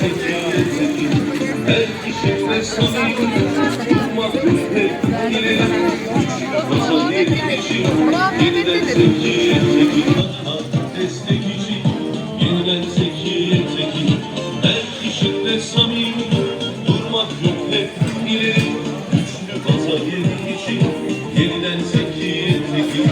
kişi Durmak hep ileri Masal yetişir Yeniden seçilir seçilir Kadına destek için kişi Güçlü yeri için Yeniden seçilir seçilir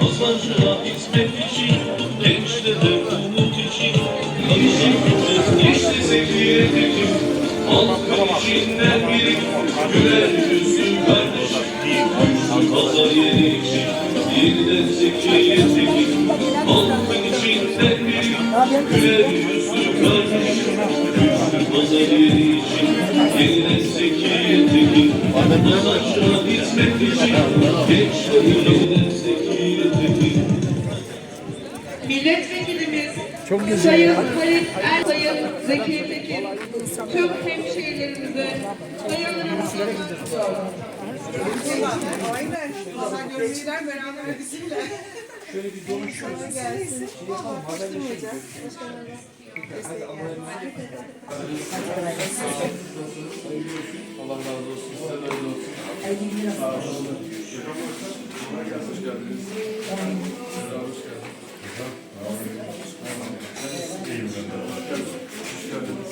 Pazarcığa hizmet için Sevgiye tekim Halkın içinden biri Güler yüzlü kardeş Güçlü pazar yeri için Yeniden seçilir tekim Halkın içinden biri Güler yüzlü kardeş Güçlü pazar yeri için Yeniden seçilir tekim Pazarcığa hizmet için Gençlere yeniden seçilir tekim Milletvekilimiz Sayın Halit Er, Sayın Zeki Tekin, tüm hemşehrilerimize hayırlarımızı Aynen. Valla gözlüler beraber bizimle. Şöyle bir doluşuyoruz. gelsin. Allah razı olsun. De öyle olsun. Sağ olun. Hoş geldiniz. Hoş geldiniz. İyiyim ben de. Hoş geldiniz.